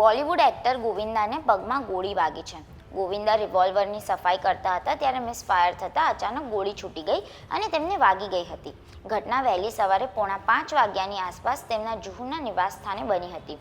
Bollywood actor ગોવિંદાને પગમાં ગોળી વાગી છે. ગોવિંદા રિવોલ્વરની સફાઈ કરતા હતા ત્યારે મિસફાયર થતાં અચાનક ગોળી છૂટી ગઈ અને તેમને વાગી ગઈ હતી. ઘટના વહેલી સવારે પોણા પાંચ વાગ્યાની આસપાસ તેમના જુહુના નિવાસસ્થાને બની હતી.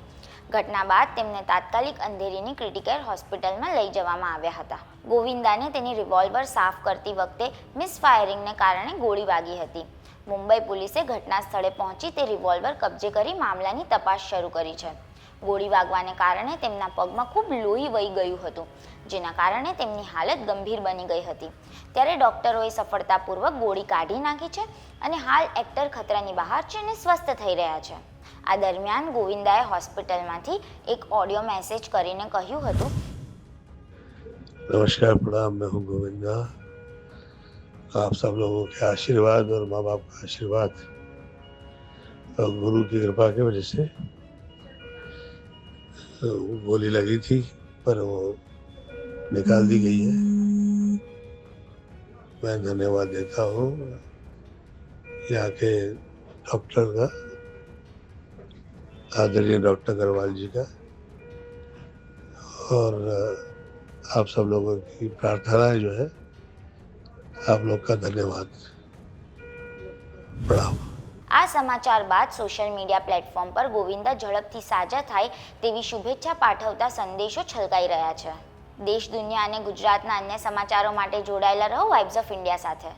ઘટના બાદ તેમને તાત્કાલિક અંધેરીની ક્રિટિકેર હોસ્પિટલમાં લઈ જવામાં આવ્યા હતા. ગોવિંદાને તેની રિવોલ્વર સાફ કરતી વખતે મિસફાયરિંગને કારણે ગોળી વાગી હતી. મુંબઈ પોલીસે ઘટના સ્થળે પહોંચી તે રિવોલ્વર કબજે કરી મામલાની તપાસ શરૂ કરી છે. ગોળી વાગવાને કારણે તેમના પગમાં ખૂબ લોહી વહી ગયું હતું જેના કારણે તેમની હાલત ગંભીર બની ગઈ હતી ત્યારે ડોક્ટરોએ સફળતાપૂર્વક ગોળી કાઢી નાખી છે અને હાલ એક્ટર ખતરાની બહાર છે અને સ્વસ્થ થઈ રહ્યા છે આ દરમિયાન ગોવિંદાએ હોસ્પિટલમાંથી એક ઓડિયો મેસેજ કરીને કહ્યું હતું नमस्कार प्रणाम मैं हूँ गोविंदा आप सब लोगों के आशीर्वाद और माँ बाप का आशीर्वाद और गुरु की कृपा की वजह से गोली लगी थी, पर वो निकाल दी गई है। मैं धन्यवाद देता हूँ यहाँ के डॉक्टर का, आदरणीय डॉक्टर अग्रवाल जी का, और आप सब लोगों की प्रार्थनाएँ जो है, आप लोग का धन्यवाद। प्रणाम આ સમાચાર બાદ સોશિયલ મીડિયા પ્લેટફોર્મ પર ગોવિંદા ઝડપથી સાજા થાય તેવી શુભેચ્છા પાઠવતા સંદેશો છલકાઈ રહ્યા છે. દેશ, દુનિયા અને ગુજરાતના અન્ય સમાચારો માટે જોડાયેલા રહો વાઇબ્સ ઓફ ઇન્ડિયા સાથે.